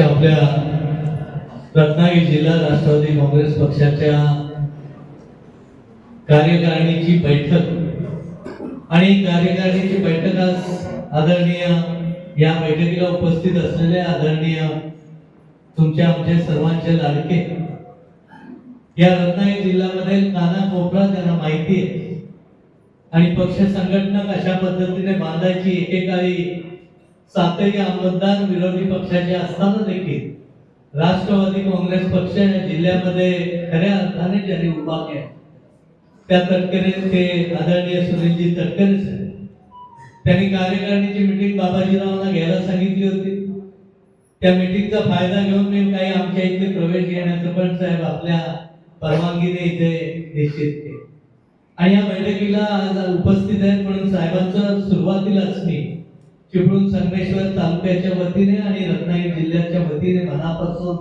आजच्या आपल्या रत्नागिरी जिल्हा राष्ट्रवादी काँग्रेस पक्षाच्या कार्यकारिणीची बैठक. आणि कार्यकारिणीची बैठक आज आदरणीय या बैठकीला उपस्थित असलेले आदरणीय तुमच्या आमचे सर्वांचे लाडके. या रत्नागिरी जिल्ह्यामध्ये नाना कोपरा त्यांना माहिती आहे. आणि पक्ष संघटना कशा पद्धतीने बांधायची एकेकाळी सातही आमदार विरोधी पक्षाचे असताना देखील राष्ट्रवादी काँग्रेस पक्ष या जिल्ह्यामध्ये खऱ्या अर्थाने ज्यांनी उभा केला. त्या तटकरे ते आदरणीय सुनीलजी तटकरे साहेब. त्यांनी कार्यकारिणीची मिटिंग बाबाजीरावांना घ्यायला सांगितली होती. त्या मिटिंगचा फायदा घेऊन मी काही आमच्या इथे प्रवेश घेण्याचं पण साहेब आपल्या परवानगीने इथे निश्चित केले. आणि या बैठकीला आज उपस्थित आहेत म्हणून साहेबांचं सुरुवातीलाच मी चिपळूण संगमेश्वर तालुक्याच्या वतीने आणि रत्नागिरी जिल्ह्याच्या वतीने मनापासून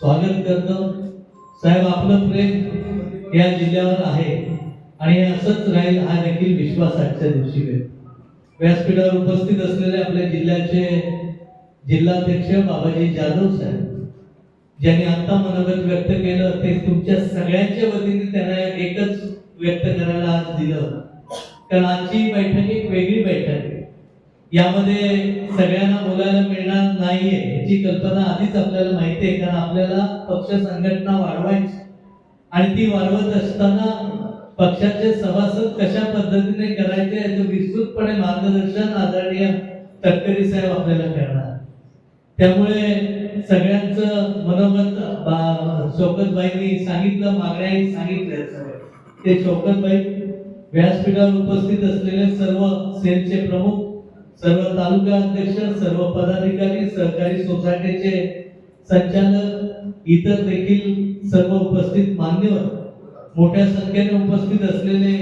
स्वागत करतो. साहेब आपलं प्रेम या जिल्ह्यावर आहे आणि हे असंच राहील हा देखील विश्वास आजच्या दिवशी वेळ व्यासपीठावर उपस्थित असलेले आपल्या जिल्ह्याचे जिल्हाध्यक्ष बाबाजी जाधव साहेब ज्यांनी आता मनोगत व्यक्त केलं ते तुमच्या सगळ्यांच्या वतीने त्यांना एकच व्यक्त करायला आज दिलं. कारण आजची बैठक एक वेगळी बैठक आहे. यामध्ये सगळ्यांना बोलायला मिळणार नाहीये याची कल्पना आधीच आपल्याला माहिती आहे कारण आपल्याला पक्ष संघटना वाढवायची. आणि ती वाढवत असताना पक्षाचे सभासद कशा पद्धतीने करायचे याचं विस्तृतपणे मार्गदर्शन आदरणीय तटकरी साहेब आपल्याला करणार. त्यामुळे सगळ्यांचं मनोमत बा- सांगितलं मागण्याही सांगितलं ते शोकतबाई व्यासपीठावर उपस्थित असलेले सर्व सेलचे प्रमुख सर्व तालुका अध्यक्ष सर्व पदाधिकारी सहकारी सोसायटीचे संचालक इतर देखील सर्व उपस्थित मान्यवर मोठ्या संख्येने उपस्थित असलेले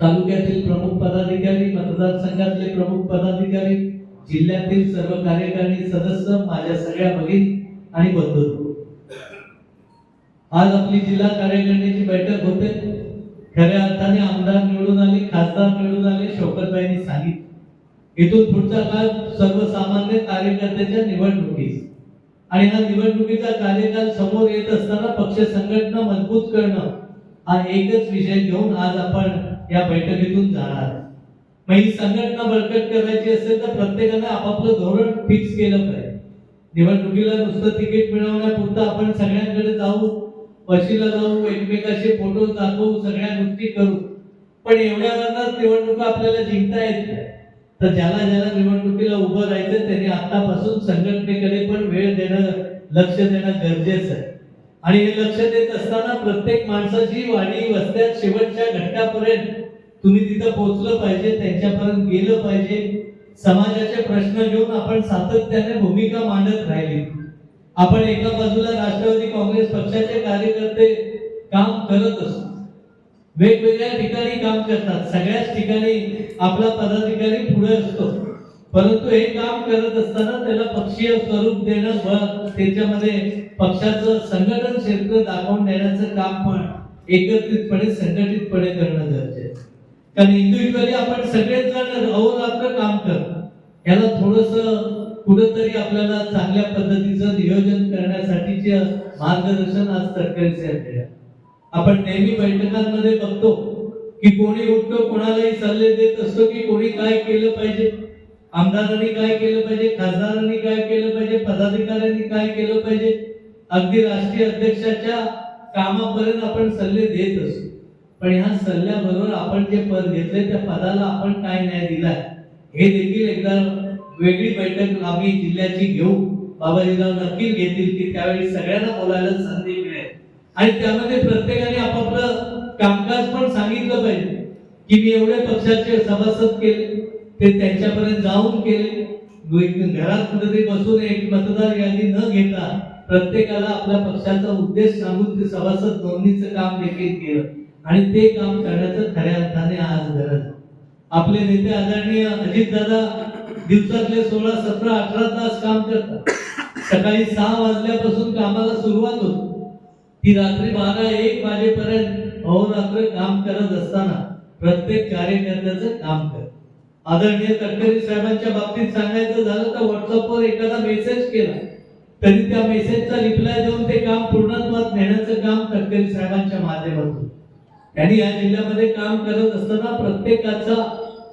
तालुक्यातील प्रमुख पदाधिकारी मतदारसंघातले प्रमुख पदाधिकारी जिल्ह्यातील सर्व कार्यकारिणी सदस्य माझ्या सगळ्या भगिनी आणि बंधू. आज आपली जिल्हा कार्यकारिणीची बैठक होते. खऱ्या अर्थाने आमदार निवडून आले खासदार निवडून आले शौकतबाईंनी सांगितलं. इथून पुढचा काळ सर्वसामान्य कार्यकर्त्याच्या निवडणुकीस. आणि हा निवडणुकीचा कार्यकाल समोर येत असताना पक्ष संघटना मजबूत करणं हा एकच विषय घेऊन आज आपण या बैठकीतून जाणार. मग ही संघटना बळकट करायची असेल तर प्रत्येकाने आपापलं धोरण फिक्स केलं पाहिजे. निवडणुकीला नुसतं तिकीट मिळवण्यापुरतं आपण सगळ्यांकडे जाऊ वशीला जाऊ एकमेकाशी फोटो दाखवू सगळ्या गोष्टी करू. पण एवढ्या वेळात निवडणुका आपल्याला जिंकता येत नाही तर ज्याला ज्याला निवडणुकीला उभं राहायचं त्यांनी आतापासून संघटनेकडे पण वेळ देणं लक्ष देणं गरजेचं आहे. आणि हे लक्ष देत असताना प्रत्येक माणसाची वाडी वस्त्यात शेवटच्या घटकापर्यंत तुम्ही तिथं पोहोचलं पाहिजे त्यांच्यापर्यंत गेलं पाहिजे. समाजाचे प्रश्न घेऊन आपण सातत्याने भूमिका मांडत राहिली. आपण एका बाजूला राष्ट्रवादी काँग्रेस पक्षाचे कार्यकर्ते काम करत असतो वेगवेगळ्या ठिकाणी काम करतात. सगळ्याच ठिकाणी आपला पदाधिकारी पुढे असतो. परंतु हे काम करत असताना त्याला पक्षीय स्वरूप देणं व त्याच्यामध्ये पक्षाचं संघटन क्षेत्र दाखवून देण्याचं काम पण एकत्रितपणे संघटितपणे करणं गरजेचं कारण इंडिव्हिज्युअली आपण सगळेच जण अहोरात्र काम करतो. याला थोडस कुठंतरी आपल्याला चांगल्या पद्धतीचं नियोजन करण्यासाठीचे मार्गदर्शन आज तटकरे साहेब आपण नेहमी बैठकांमध्ये बघतो की कोणी उठतो कोणालाही सल्ले देत असतो की कोणी काय केलं पाहिजे. आमदारांनी काय केलं पाहिजे खासदारांनी काय केलं पाहिजे पदाधिकाऱ्यांनी काय केलं पाहिजे. अगदी राष्ट्रीय अध्यक्षाच्या कामापर्यंत आपण सल्ले देत असतो. पण ह्या सल्ल्याबरोबर आपण जे पद घेतले त्या पदाला आपण काय न्याय दिलाय? हे देखील एकदा वेगळी बैठक आम्ही जिल्ह्याची घेऊ. बाबाजीराव नक्की घेतील की त्यावेळी सगळ्यांना बोलायला संधी आणि त्यामध्ये प्रत्येकाने आपापलं कामकाज पण सांगितलं पाहिजे. की मी एवढे पक्षाचे सभासद केले ते त्यांच्यापर्यंत जाऊन केले. घरात कुठेतरी बसून एक मतदार यादी न घेता प्रत्येकाला आपल्या पक्षाचा उद्देश सांगून ते सभासद नोंदणीचं काम देखील केलं. आणि ते काम करण्याचं खऱ्या अर्थाने आज गरज आपले नेते आदरणीय अजितदादा दिवसातले सोळा सतरा अठरा तास काम करतात. सकाळी सहा वाजल्यापासून कामाला सुरुवात होती. ही रात्री बारा एक वाजेपर्यंत अहोरात्र काम करत असताना प्रत्येक कार्यकर्त्याचं काम कर. आदरणीय तटकरे साहेबांच्या बाबतीत सांगायचं झालं तर व्हॉट्सअपवर एखादा मेसेज केला. तरी त्या मेसेजचा रिप्लाय देऊन ते काम पूर्णत्वात नेण्याचं काम तटकरे साहेबांच्या माध्यमातून. त्यांनी या जिल्ह्यामध्ये काम करत असताना प्रत्येकाचा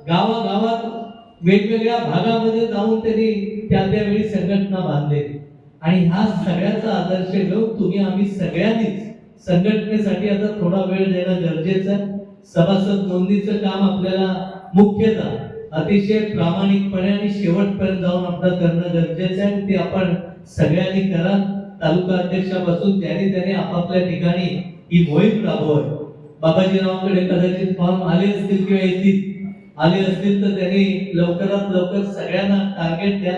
गावागावात वेगवेगळ्या भागामध्ये जाऊन त्यांनी त्या त्यावेळी संघटना बांधलेली. आणि हा सगळ्याचा आदर्श घेऊन तुम्ही आम्ही सगळ्यांनीच संघटनेसाठी आता थोडा वेळ देणं गरजेचं आहे. सभासद नोंदीचं काम आपल्याला मुख्यतः अतिशय प्रामाणिकपणे आणि शेवटपर्यंत जाऊन आपलं करणं गरजेचं आहे. ते आपण सगळ्यांनी करा. तालुका अध्यक्षापासून त्याने त्याने आपापल्या ठिकाणी ही मोहीम राबवत बाबाजीरावांकडे कदाचित फॉर्म आले असतील किंवा येतील. आले असतील तर त्यांनी लवकरात लवकर सगळ्यांना टार्गेट द्या.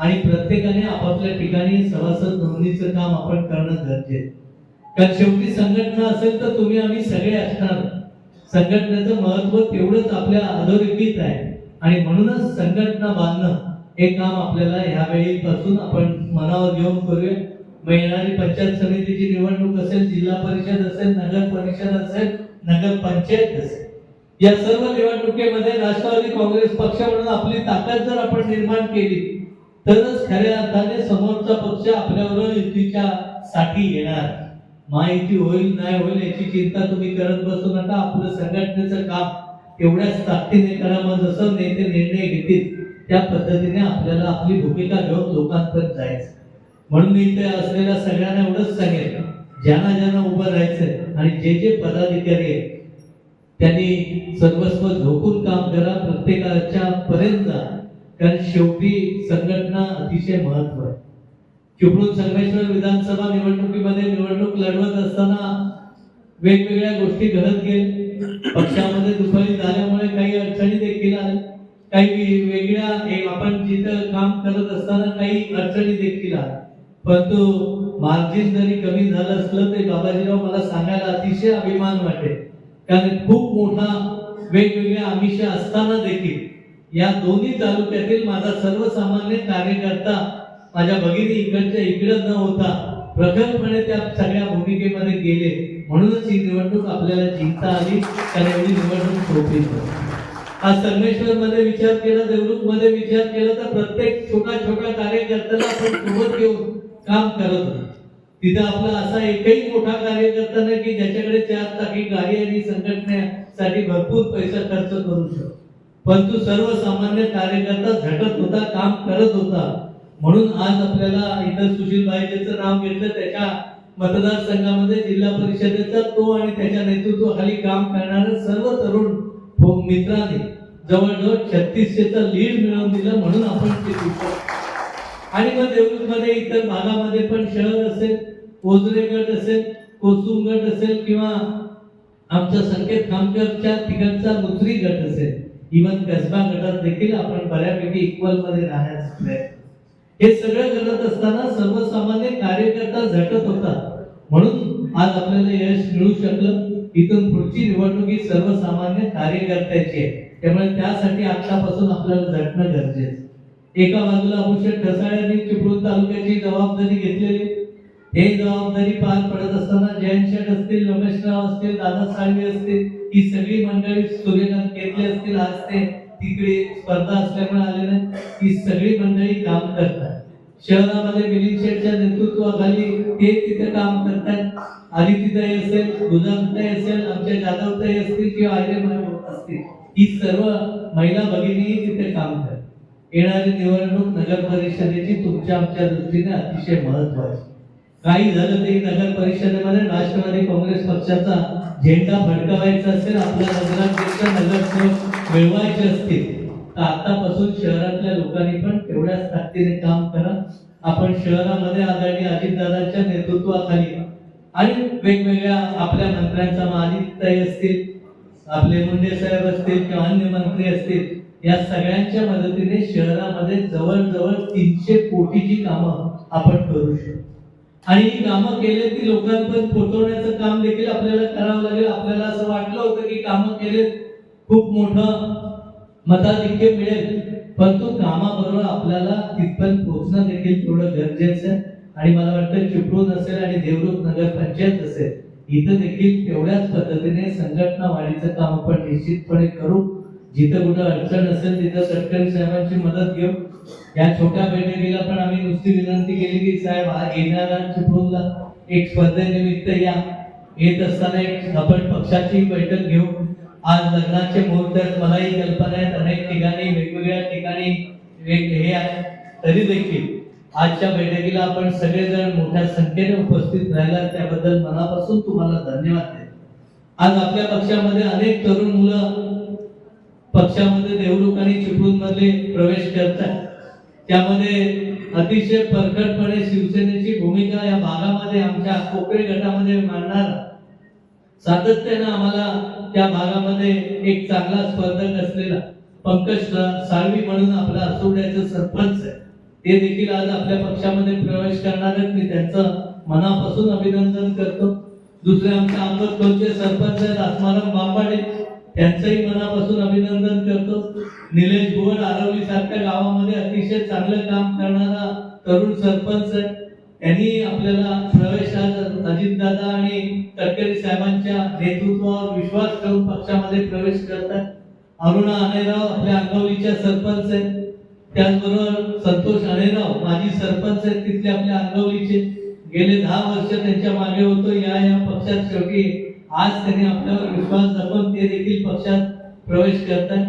आणि प्रत्येकाने आपापल्या ठिकाणी सभासद नोंदणीचं काम आपण करणं गरजेचं कारण शेवटी संघटना असेल तर तुम्ही आम्ही सगळे असणार. संघटनेचं महत्त्व तेवढंच आपल्या अधोरेखित आहे. आणि म्हणूनच संघटना बांधणं हे काम आपल्याला ह्यावेळी पासून आपण मनावर घेऊन करूया. मग येणारी पंचायत समितीची निवडणूक असेल जिल्हा परिषद असेल नगर परिषद असेल नगर पंचायत असेल. या सर्व निवडणुकीमध्ये राष्ट्रवादी काँग्रेस पक्ष म्हणून आपली ताकद जर आपण निर्माण केली तरच खऱ्या अर्थाने समोरचा पक्ष आपल्यावर युतीच्या साठी येणार. माहिती होईल नाही होईल याची चिंता तुम्ही करत बसू नका. आपलं संघटनेचं काम एवढ्याच ताकदीने करा. मग जसं नेते निर्णय घेतील त्या पद्धतीने आपल्याला आपली भूमिका घेऊन लोकांपर्यंत जायचं. म्हणून मी इथे असलेल्या सगळ्यांना एवढंच सांगेल. ज्यांना ज्यांना उभं राहायचं आणि जे जे पदाधिकारी आहेत त्यांनी सर्वस्व झोकून काम करा. प्रत्येकाच्या पर्यंत कारण शेवटी संघटना अतिशय महत्त्व आहे. चिपळूण संगमेश्वर विधानसभा निवडणुकीमध्ये निवडणूक लढवत असताना वेगवेगळ्या गोष्टी घडत गेल्या. पक्षामध्ये दुफारी झाल्यामुळे काही अडचणी देखील आल्या. काही वेगळ्या आपण जिथं काम करत असताना काही अडचणी देखील आल्या. परंतु मार्जिन जरी कमी झालं असलं तरी बाबाजीराव मला सांगायला अतिशय अभिमान वाटेल. कारण खूप मोठा वेगवेगळ्या आमिष असताना देखील या दोन्ही तालुक्यातील माझा सर्वसामान्य कार्यकर्ता माझ्या भगिनी इकडच्या इकडं न होता प्रखरपणे त्या सगळ्या भूमिकेमध्ये गेले. म्हणूनच ही निवडणूक आपल्याला जिंकता आली. कारण एवढी निवडणूक सोपी आज संगमेश्वर मध्ये विचार केला देवरुखमध्ये विचार केला तर प्रत्येक छोटा छोटा कार्यकर्त्याला आपण सोबत घेऊन काम करत होतो. तिथं आपला असा एकही मोठा कार्यकर्ता नाही की ज्याच्याकडे चार चाकी गाडी आणि संघटनेसाठी भरपूर पैसा खर्च करू शकतो. परंतु सर्वसामान्य कार्यकर्ता झटत होता काम करत होता. म्हणून आज आपल्याला इथं सुशील बाईजेचं नाव घेतलं. त्याच्या मतदारसंघामध्ये जिल्हा परिषदेचा तो आणि त्याच्या नेतृत्वाखाली काम करणारे सर्व तरुण मित्राने जवळजवळ छत्तीसशेचा लीड मिळवून दिलं म्हणून आपण ते आणि मग देवरुखमध्ये इतर भागामध्ये पण शहर असेल ओझरे गट असेल कोसुम गट असेल किंवा आमच्या संकेत खामकरच्या तिकडचा मुत्री गट असेल. इव्हन कसबा गटात देखील आपण बऱ्यापैकी इक्वलमध्ये राहण्याचा प्रयत्न हे सगळं करत असताना सर्वसामान्य कार्यकर्ता झटत होता. म्हणून आज आपल्याला यश मिळू शकलं. इथून पुढची निवडणूक ही सर्वसामान्य कार्यकर्त्याची आहे. त्यामुळे त्यासाठी आतापासून आपल्याला झटणं गरजेचं एका बाजूला अभूषण ठसाळ्यांनी चिपळूण तालुक्याची जबाबदारी घेतलेली हे जबाबदारी पार पडत असताना जयंत शेठ असतील रमेशराव असतील दादा साळवे असतील ही सगळी मंडळी सूर्यकांत केतले असतील आज ते तिकडे स्पर्धा असल्यामुळे आले नाही. ही सगळी मंडळी काम करतात. शहरामध्ये मिलिंद शेठच्या नेतृत्वाखाली ते तिथे काम करतात. आदितीताई असेल गुजामताई असेल आमच्या जाधवताई असतील किंवा आर्य असतील ही सर्व महिला भगिनी तिथे काम करतात. येणारी निवडणूक नगर परिषदेची तुमच्या आमच्या दृष्टीने अतिशय महत्वाची काही झालं तरी नगर परिषदेमध्ये राष्ट्रवादी काँग्रेस पक्षाचा झेंडा फडकवायचा असेल आपल्या नगराध्यक्ष नगरसेवक मिळवायचे असतील. तर आतापासून शहरातल्या लोकांनी पण तेवढ्याच ताकदीने काम करा. आपण शहरामध्ये आदरणीय अजितदादांच्या नेतृत्वाखाली आणि वेगवेगळ्या आपल्या मंत्र्यांचा मालिकताई असतील आपले मुंडे साहेब असतील किंवा अन्य मंत्री असतील या सगळ्यांच्या मदतीने शहरामध्ये जवळजवळ तीनशे कोटीची कामं आपण करू शकतो. आणि ही कामं केले ती लोकांपर्यंत पोहोचवण्याचं काम देखील आपल्याला करावं लागेल. आपल्याला असं वाटलं होतं की कामं केले खूप मोठं मताधिक्य मिळेल. परंतु कामाबरोबर आपल्याला तिथपर्यंत पोहोचणं देखील थोडं गरजेचं आहे. आणि मला वाटतं चिपळूण असेल आणि देवरुख नगर पंचायत असेल इथं देखील तेवढ्याच पद्धतीने संघटना वाढीचं काम आपण निश्चितपणे करू. जिथं कुठं अडचण असेल तिथं सरकारी साहेबांची मदत घेऊ. या छोट्या बैठकीला पण आम्ही नुसती विनंती केली की साहेब हा येणारा चिपळूणला एक स्पर्धेनिमित्त या. येत असताना एक आपण पक्षाची बैठक घेऊ. आज लग्नाचे मुहूर्त आहेत मलाही कल्पना आहेत. अनेक ठिकाणी वेगवेगळ्या ठिकाणी वेग हे आहे. तरी देखील आजच्या बैठकीला आपण सगळेजण मोठ्या संख्येने उपस्थित राहिला त्याबद्दल मनापासून तुम्हाला धन्यवाद देतो. आज आपल्या पक्षामध्ये अनेक तरुण मुलं पक्षामध्ये देवरुख आणि चिपळूणमध्ये प्रवेश करतात त्यामध्ये अतिशय परखडपणे शिवसेनेची भूमिका या भागामध्ये आमच्या कोकळे गटामध्ये मांडणार. सातत्यानं आम्हाला त्या भागामध्ये एक चांगला स्पर्धक असलेला पंकज साळवी म्हणून आपला असोड्याचे सरपंच आहे. ते देखील आज आपल्या पक्षामध्ये प्रवेश करणार आहेत. मी त्यांचं मनापासून अभिनंदन करतो. दुसरे आमच्या अहमदपूरचे सरपंच आहेत? आत्माराम बांबाडे त्यांचंही मनापासून अभिनंदन करतो. निलेश भुवन आरवली सारख्या गावामध्ये अतिशय चांगलं काम करणारा तरुण सरपंच आहे. आपल्याला प्रवेशात आज अजितदादा आणि तटकरी साहेबांच्या नेतृत्वावर विश्वास ठेवून पक्षामध्ये प्रवेश करतात. अरुणा अनेराव आपल्या अंगवलीच्या सरपंच आहेत. त्याचबरोबर संतोष अनेराव माजी सरपंच आहेत तिथले आपल्या अंगवलीचे गेले दहा वर्ष त्यांच्या मागे होतो. या या पक्षात शेवटी आज त्यांनी आपल्यावर विश्वास दाखवून ते देखील पक्षात प्रवेश करतात.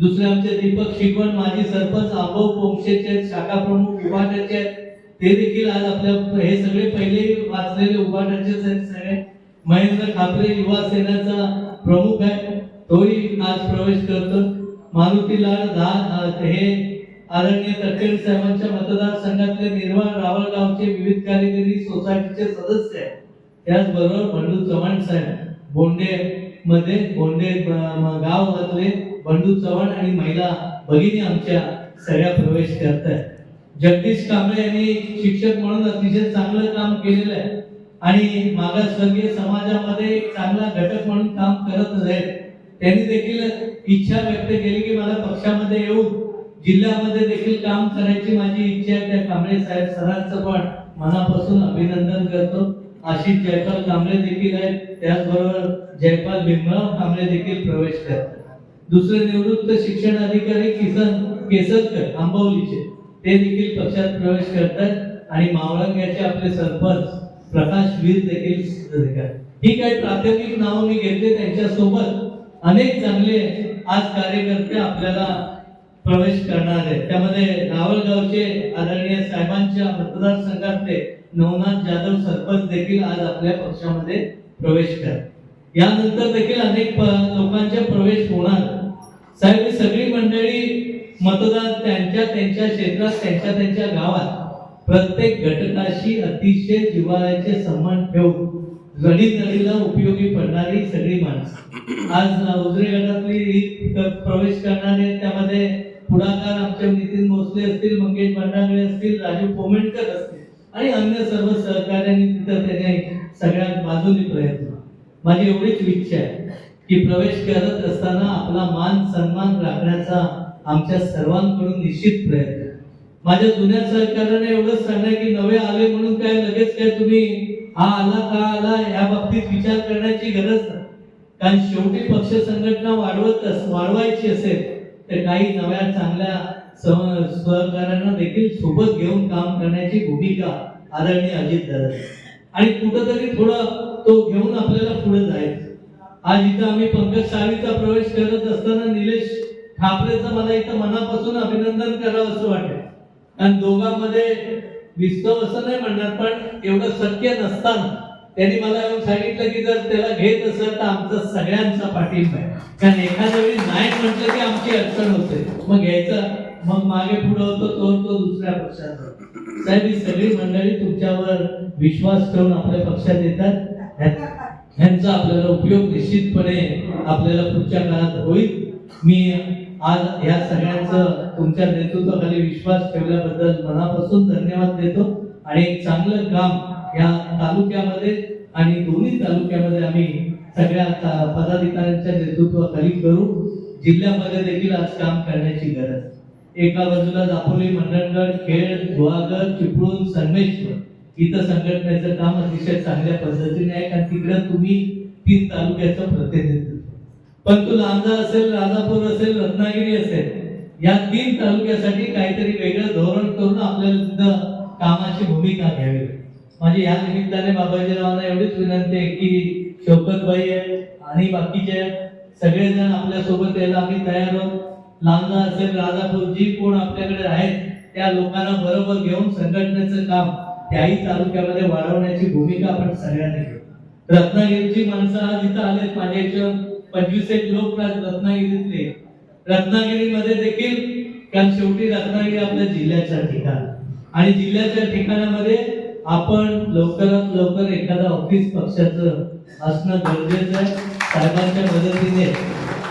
दुसरे आमचे दीपक शिकवण माजी सरपंच आंबव पोंक्षेचे आहेत, शाखा प्रमुख उभाट्याचे आहेत. ते देखील आज आपल्या हे सगळे पहिले वाचलेले उभाट्याचेच आहेत सगळे. महेंद्र खापरे युवा सेनाचा प्रमुख आहे. तोही आज प्रवेश करतो मारुतीलाल दहा हे आदरणीय तटकरे साहेबांच्या मतदारसंघातले निर्वाळ रावळगावचे विविध कार्यकारी सोसायटीचे सदस्य आहेत. त्याचबरोबर बंडू चव्हाण साहेब बोंडे मध्ये बोंडे गाव मधले बंडू चव्हाण आणि महिला भगिनी आमच्या सगळ्या प्रवेश करतात जगदीश कांबळे यांनी शिक्षक म्हणून अतिशय चांगलं काम केलेलं आहे. आणि मागासवर्गीय समाजामध्ये एक चांगला घटक म्हणून काम करत आहेत. त्यांनी देखील इच्छा व्यक्त केली की मला पक्षामध्ये येऊन जिल्ह्यामध्ये देखील काम करायची माझी इच्छा आहे. त्या कांबळे साहेब सरांचं पण मनापासून अभिनंदन करतो. आशिष जयपाल कांबळे देखील आहेत. त्याचबरोबर जयपाल भीमराव कांबळे देखील प्रवेश करतात. दुसरे निवृत्त शिक्षण अधिकारी किसन केसरकर आंबवलीचे. ते देखील पक्षात प्रवेश करतात आणि मावळंग्याचे आपले सरपंच प्रकाश वीर देखील ही काही प्राथमिक नावं मी घेतले त्यांच्यासोबत. अनेक चांगले आज कार्यकर्ते आपल्याला प्रवेश करणार आहे. त्यामध्ये नावलगावचे आदरणीय साहेबांच्या मतदारसंघातले नवनाथ जाधव सरपंच देखील आज आपल्या पक्षामध्ये प्रवेश करत यानंतर देखील अनेक लोकांच्या लोकांचे प्रवेश होणार. साहेब ही सगळी मंडळी मतदार त्यांच्या त्यांच्या क्षेत्रात त्यांच्या त्यांच्या गावात प्रत्येक घटकाशी अतिशय जिव्हाळ्याचे सन्मान ठेवून गणितडीला उपयोगी पडणारी सगळी माणसं. आज उजरे गटातली प्रवेश करणारे त्यामध्ये पुढाकार आमचे नितीन भोसले असतील मंगेश भंडागळे असतील राजू पोमेंटकर असतील आणि अन्य सर्व सहकार्यांनी तिथं त्याने सगळ्या बाजूनी प्रयत्न. माझी एवढीच इच्छा आहे की प्रवेश करत असताना आपला मान सन्मान राखण्याचा आमच्या सर्वांकडून निश्चित प्रयत्न. माझ्या जुन्या सहकार्याने एवढंच सांगणार की नवे आले म्हणून काय लगेच काय तुम्ही हा आला का आला या बाबतीत विचार करण्याची गरज नाही. कारण शेवटी पक्ष संघटना वाढवत वाढवायची असेल तर काही नव्या चांगल्या सहकाऱ्यांना सहकार्यांना देखील सोबत घेऊन काम करण्याची भूमिका आदरणीय अजित दादा. आणि कुठंतरी थोडं तो घेऊन आपल्याला पुढे जायचं. आज इथं आम्ही पंकज साळवीचा प्रवेश करत असताना निलेश ठाकरेचं मला इथं मनापासून अभिनंदन करावं असं वाटतं. कारण दोघांमध्ये विस्तव असं नाही म्हणणार पण एवढं शक्य नसताना त्यांनी मला येऊन सांगितलं की जर त्याला घेत असेल तर आमचा सगळ्यांचा पाठिंबा आहे. कारण एखाद्या वेळी नाही म्हटलं की आमची अडचण होते. मग घ्यायचं मग मागे पुढे होतो तो तो दुसऱ्या पक्षात साहेब ही सगळी मंडळी तुमच्यावर विश्वास ठेवून आपल्या पक्षात येतात. ह्यांचा आपल्याला उपयोग निश्चितपणे आपल्याला पुढच्या काळात होईल. मी आज या सगळ्यांचं तुमच्या नेतृत्वाखाली विश्वास ठेवल्याबद्दल मनापासून धन्यवाद देतो. आणि एक चांगलं काम या तालुक्यामध्ये आणि दोन्ही तालुक्यामध्ये आम्ही सगळ्या पदाधिकाऱ्यांच्या नेतृत्वाखाली करू. जिल्ह्यामध्ये देखील आज काम करण्याची गरज. एका बाजूला दापोली मंडणगड खेड गुहागर चिपळूण संगमेश्वर इथं संघटनेचं काम अतिशय चांगल्या पद्धतीने आहे कारण तिकडे तुम्ही तीन तालुक्याचं प्रतिनिधित्व पण तू लांजा असेल राजापूर असेल रत्नागिरी असेल या तीन तालुक्यासाठी काहीतरी वेगळं धोरण करून आपल्याला कामाची भूमिका घ्यावी. माझी या निमित्ताने बाबाजीरावांना एवढीच विनंती आहे की शौकतबाई आहे आणि बाकीचे सगळेजण आपल्यासोबत यायला आम्ही तयार आहोत. लांजा असेल राजापूर जी कोण आपल्याकडे आहेत त्या लोकांना बरोबर घेऊन संघटनेचं काम त्याही तालुक्यामध्ये वाढवण्याची भूमिका आपण सगळ्यांनी घेऊ. रत्नागिरीची माणसं आज इथं आलेत माझ्या पंचवीस एक लोक रत्नागिरीतले. रत्नागिरीमध्ये देखील कारण शेवटी रत्नागिरी आपल्या जिल्ह्याच्या ठिकाण. आणि जिल्ह्याच्या ठिकाणामध्ये आपण लवकरात लवकर एखादा ऑफिस पक्षाचं असणं गरजेचं आहे. साहेबांच्या मदतीने.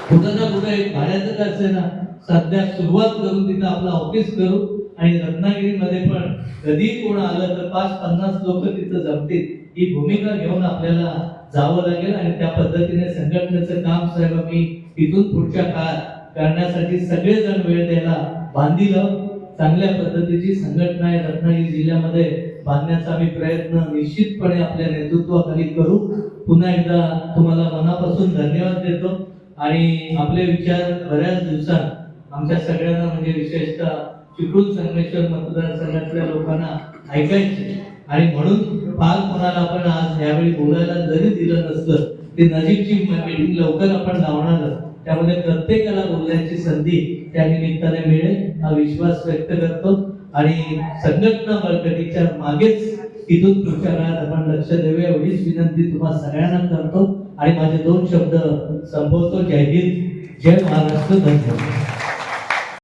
कुठं ना कुठं एक भाड्याचं असेल ना. सध्या सुरुवात करून तिथं आपलं ऑफिस करू आणि रत्नागिरीमध्ये पण कधी कोण आलं तर पाच पन्नास लोक तिथं जमतील. ही भूमिका घेऊन आपल्याला जावं लागेल आणि त्या पद्धतीने संघटनेचं काम साहेब आम्ही इथून पुढच्या काळात करण्यासाठी सगळेजण वेळ द्यायला बांधील चांगल्या पद्धतीची संघटना आहे रत्नागिरी जिल्ह्यामध्ये बांधण्याचा आम्ही प्रयत्न निश्चितपणे आपल्या नेतृत्वाखाली करू. पुन्हा एकदा तुम्हाला मनापासून धन्यवाद देतो. आणि आपले विचार बऱ्याच दिवसात आमच्या सगळ्यांना म्हणजे विशेषतः चिपळूण संगमेश्वर मतदारसंघातल्या लोकांना ऐकायचे. आणि म्हणून फार कोणाला आपण आज यावेळी बोलायला जरी दिलं नसलं ते नजीकची मीटिंग लवकर आपण लावणारच त्यामुळे त्यामध्ये प्रत्येकाला बोलण्याची संधी त्या निमित्ताने मिळेल हा विश्वास व्यक्त करतो. आणि संघटना बळकटीच्या मागेच इथून पुढच्या काळात आपण लक्ष देऊया. एवढीच विनंती तुम्हाला सगळ्यांना करतो. आणि माझे दोन शब्द संभवतो जय हिंद. जय महाराष्ट्र. धन्यवाद.